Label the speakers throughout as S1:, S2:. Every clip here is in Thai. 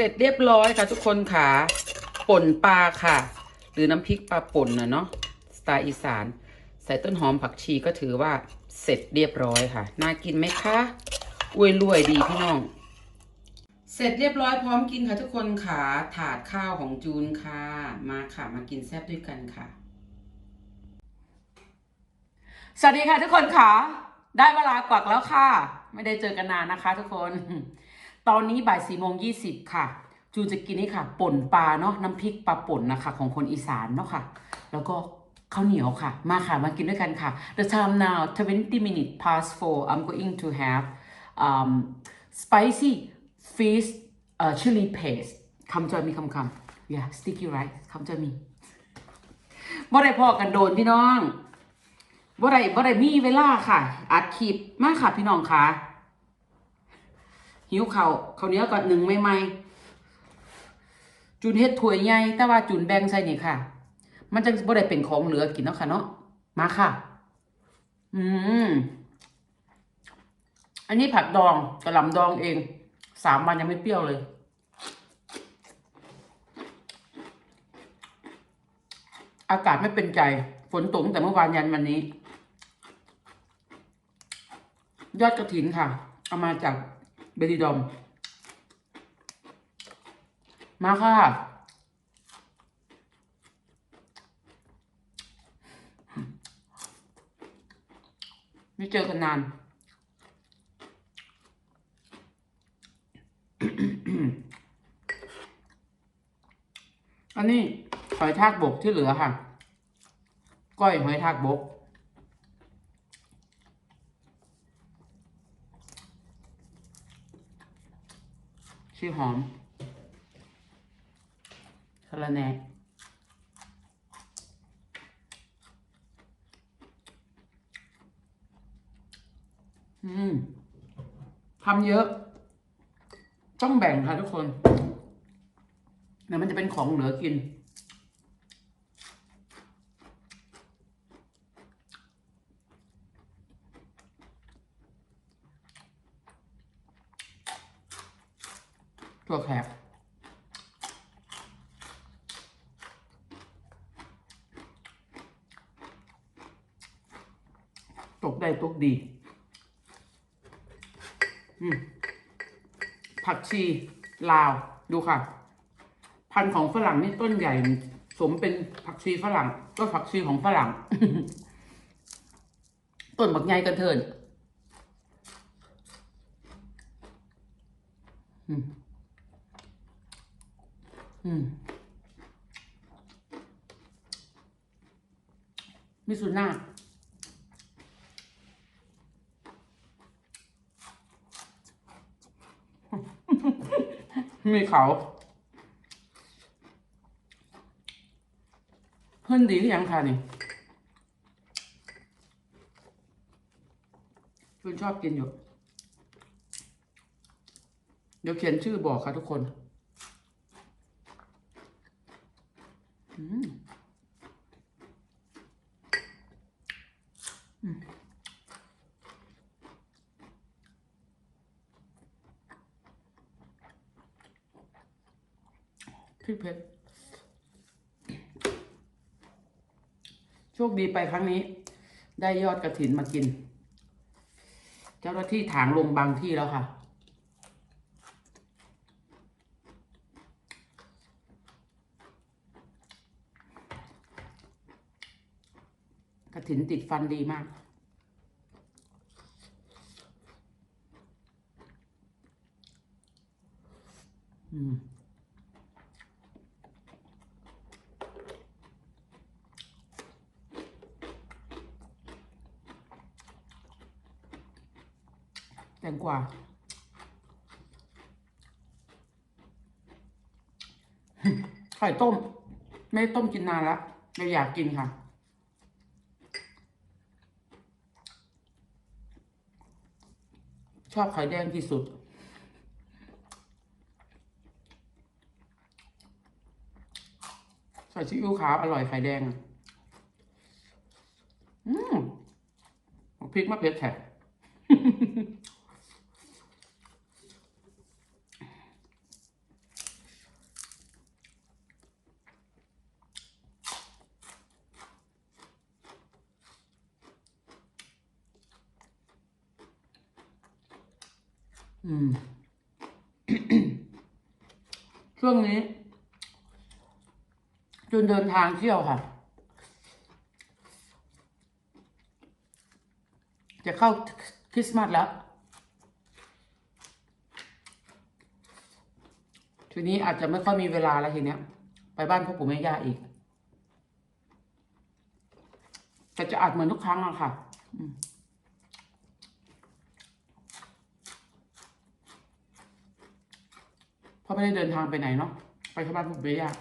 S1: ร็จเรียบร้อยค่ะ ทุกคนค่ะป่นปลาค่ะ หรือน้ำพริกปลาป่นนะเนาะสไตล์อีสาน ใส่ต้นหอมผักชีก็ถือว่าเสร็จเรียบร้อยค่ะ น่ากินไหมคะอวยรวยดีพี่น้อง เสร็จเรียบร้อยพร้อมกินค่ะทุกคนค่ะถาดข้าวของจูนค่ะ มาค่ะมากินแซ่บด้วยกันค่ะ สวัสดีค่ะทุกคนค่ะ ได้เวลากวักแล้วค่ะ ไม่ได้เจอกันนานนะคะ ทุกคน ตอนนี้บ่ายสี่โมงยี่สิบค่ะ จูนจะกินนี่ค่ะ ป่นปลาเนาะน้ำพริกปลาป่นนะคะ ของคนอีสานเนาะค่ะ แล้วก็ข้าวเหนียวค่ะ มาค่ะ มากินด้วยกันค่ะ The time now 20 minutes past four I'm going to have um, spicy fish uh, chili paste come join me come come yeah sticky rice come join me บ่ได้พอกันโดนพี่น้องบ่ได้บ่ได้มีเวลาค่ะ อัดคลิปมาค่ะพี่น้องค่ะ หิวเขาวเขาเนี้ยก่อนหนึ่งไม่ไม่ๆจุนเฮ็ดถ้วยใหญ่แต่ว่าจุนแบ่งใส่นี่ค่ะ มันจะบ่ได้เป็นของเหลือกินเนาะค่ะเนาะมาค่ะ อืมอันนี้ผักดองกระหล่ำดองเองสามวันยังไม่เปรี้ยวเลย อากาศไม่เป็นใจฝนตกแต่เมื่อวานยันวันนี้ ยอดกระถินค่ะ เอามาจาก เบดิดอม มาค่ะ ไม่เจอกันนาน อันนี้หอยทากบกที่เหลือค่ะ ก้อยหอยทากบก ชื่อหอมสะระแหน่อืมทำเยอะ ต้องแบ่งค่ะทุกคนเดี๋ยวมันจะเป็นของเหลือกิน ตัวแขกตกได้ตกดี ผักชีลาว ดูค่ะ พันธุ์ของฝรั่งนี่ต้นใหญ่ สมเป็นผักชีฝรั่ง ก็ผักชีของฝรั่ง ต้นบักใหญ่กันเถิน อืมอื มมิสุน่ามีเขาเพื่อนดีหรือยังคะนี่เพื่อนชอบกินอยู่ เดี๋ยวเขียนชื่อบอกค่ะทุกคน อืมอืม พริกเผ็ดโชคดีไปครั้งนี้ ได้ยอดกระถินมากิน เจ้าหน้าที่ถางลงบางที่แล้วค่ะ ก ระถินติดฟันดีมาก อืมแตงกวาไข่ต้ม ไม่ต้มกินนานแล้วเราอยากกินค่ะ ชอบไข่แดงที่สุด ใส่ซีอิ๊วขาวอร่อยไข่แดง อืมพริกมะเขือแทะ อืม ช่ วงนี้จนเดินทางเที่ยวค่ะ จะเข้าคริสต์มาสแล้ว ทีนี้อาจจะไม่ค่อยมีเวลาแล้วทีเนี้ย ไปบ้านพ่อปู่แม่ย่าอีก แต่จะอัดเหมือนทุกครั้งอะค่ะ อืม เพราะไม่ได้เดินทางไปไหนเนาะไปขบ้านผมไปู่แม่ยาก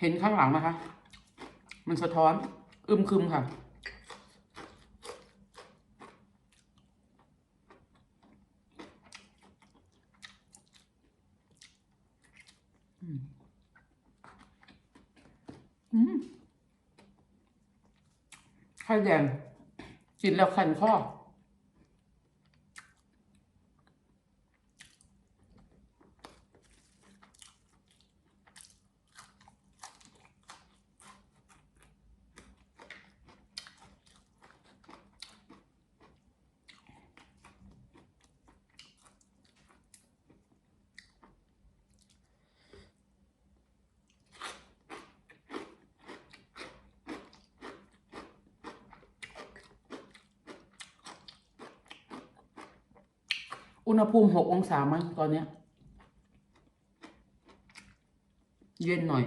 S1: เห็นข้างหลังนะคะ มันสะท้อน อึมครึมค่ะ อืมอืม ไข่แดงกินแล้วคันคอ อุณหภูมิหกองศามั้งตอนเนี้ย เย็นหน่อย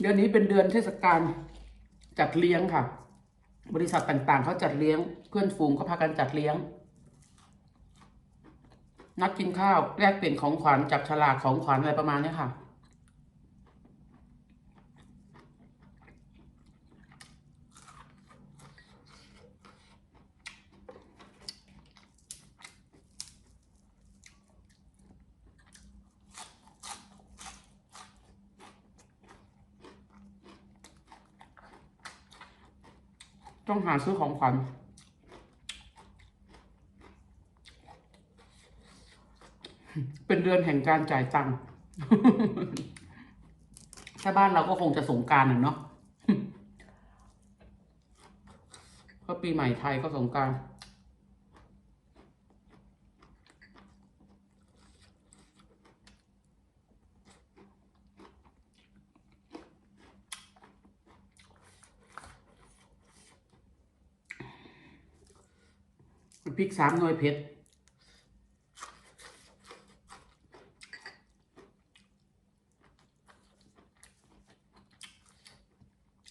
S1: เดือนนี้เป็นเดือนเทศกาล จัดเลี้ยงค่ะ บริษัทต่างๆเขาจัดเลี้ยงเพื่อนฝูงก็พากันจัดเลี้ยง นัดกินข้าวแลกเปลี่ยนของขวัญจับฉลากของขวัญอะไรประมาณนี้ค่ะ ต้องหาซื้อของขวัญเป็นเดือนแห่งการจ่ายตังค์ถ้าบ้านเราก็คงจะสงการน่ะเนาะเพราะปีใหม่ไทยก็สงการ พริกสามหน่วยเผ็ด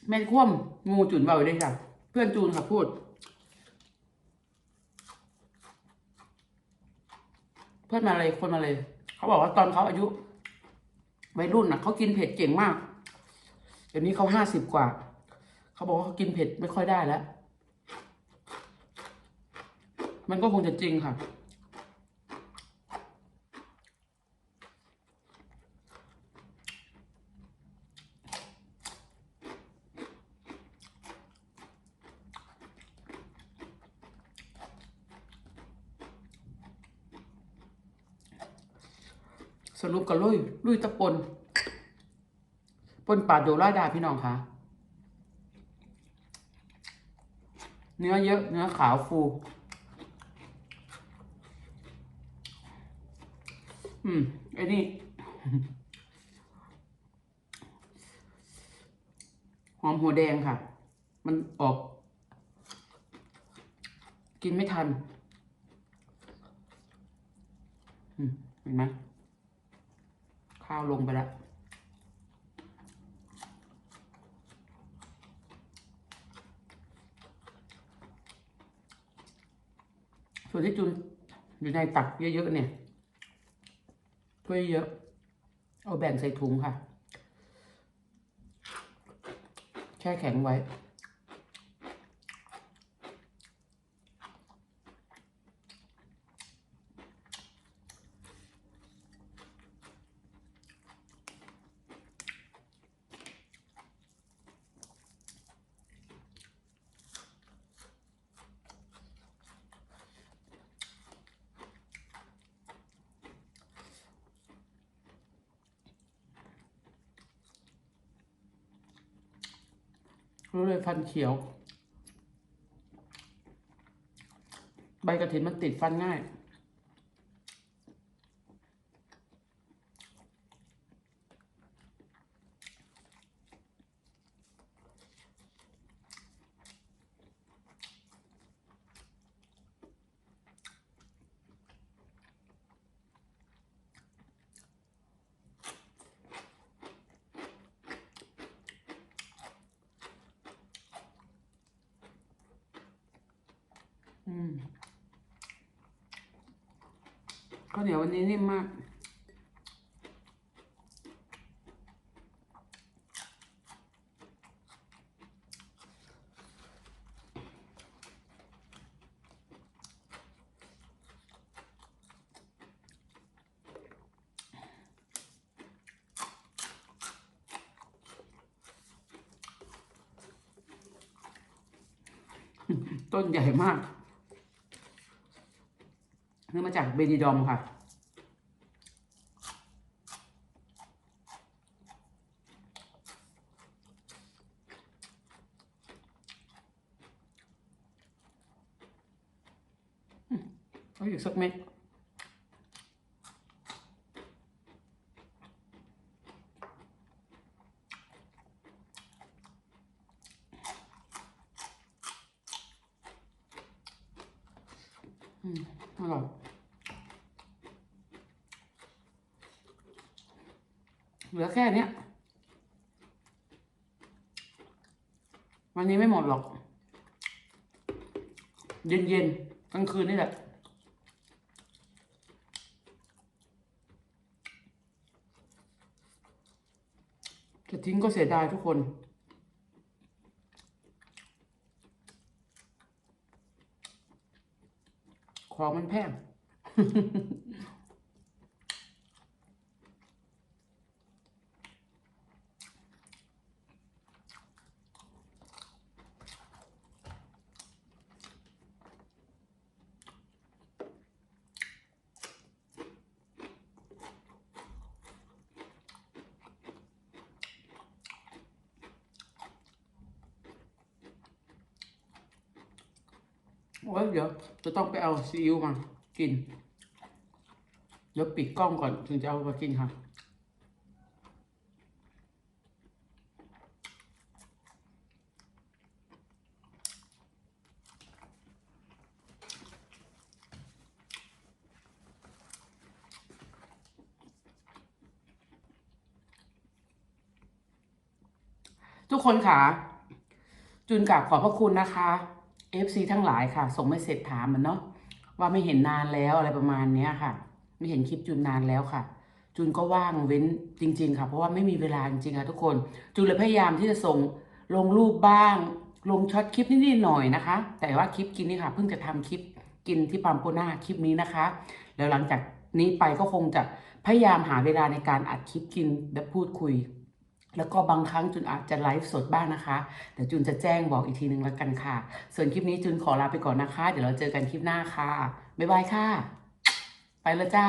S1: แม่นคว่ำงูจุนเบาอยู่ด้วยค่ะเพื่อนจูนค่ะพูด เพื่อนมาเลยคนมาเลย เขาบอกว่าตอนเขาอายุวัยรุ่นน่ะเขากินเผ็ดเก่งมาก เดี๋ยวนี้เขาห้าสิบกว่า เขาบอกว่าเขากินเผ็ดไม่ค่อยได้แล้ว มันก็คงจะจริงค่ะ สรุปกับลุยลุยตะปนปนป่าโดร่าดาพี่น้องคะเนื้อเยอะ เนื้อขาวฟู อืมไอ้นี่หอมหัวแดงค่ะ มันออก กินไม่ทันเห็นไหมข้าวลงไปแล้วส่วนที่จุนอยู่ในตักเยอะๆเนี่ย ถ้วยเยอะ เอาแบ่งใส่ถุงค่ะ แช่แข็งไว้ รู้เลยฟันเขียว ใบกระถินมันติดฟันง่าย อืมข้าวเหนียววันนี้นิ่มมาก ต้นใหญ่มาก เนื่องมาจากเบนิดอมค่ะอืมเอาอีกสักเม็ดอืมอร่อย เหลือแค่เนี้ย วันนี้ไม่หมดหรอก เย็นๆกลางคืนนี่แหละ จะทิ้งก็เสียดายทุกคนของมันแพง โอ้ยเดี๋ยวจะต้องไปเอาซีอิ๊วมากิน เดี๋ยวปิดกล้องก่อนถึงจะเอามากินค่ะ ทุกคนค่ะ จุนกราบขอบพระคุณนะคะ FC ทั้งหลายค่ะ ส่งไม่เสร็จถามมันเนาะว่าไม่เห็นนานแล้วอะไรประมาณเนี้ยค่ะ ไม่เห็นคลิปจุนนานแล้วค่ะ จุนก็ว่างเว้นจริง ๆ ค่ะ เพราะว่าไม่มีเวลาจริงๆค่ะทุกคน จุนเลยพยายามที่จะส่งลงรูปบ้าง ลงช็อตคลิปนิดๆหน่อยนะคะ แต่ว่าคลิปกินนี่ค่ะ เพิ่งจะทำคลิปกินที่ปามโกน่าคลิปนี้นะคะ แล้วหลังจากนี้ไปก็คงจะพยายามหาเวลาในการอัดคลิปกินและพูดคุย แล้วก็บางครั้งจุนอาจจะไลฟ์สดบ้างนะคะเดี๋ยวจุนจะแจ้งบอกอีกทีนึงแล้วกันค่ะ ส่วนคลิปนี้จุนขอลาไปก่อนนะคะ เดี๋ยวเราเจอกันคลิปหน้าค่ะ บ๊ายบายค่ะ ไปแล้วจ้า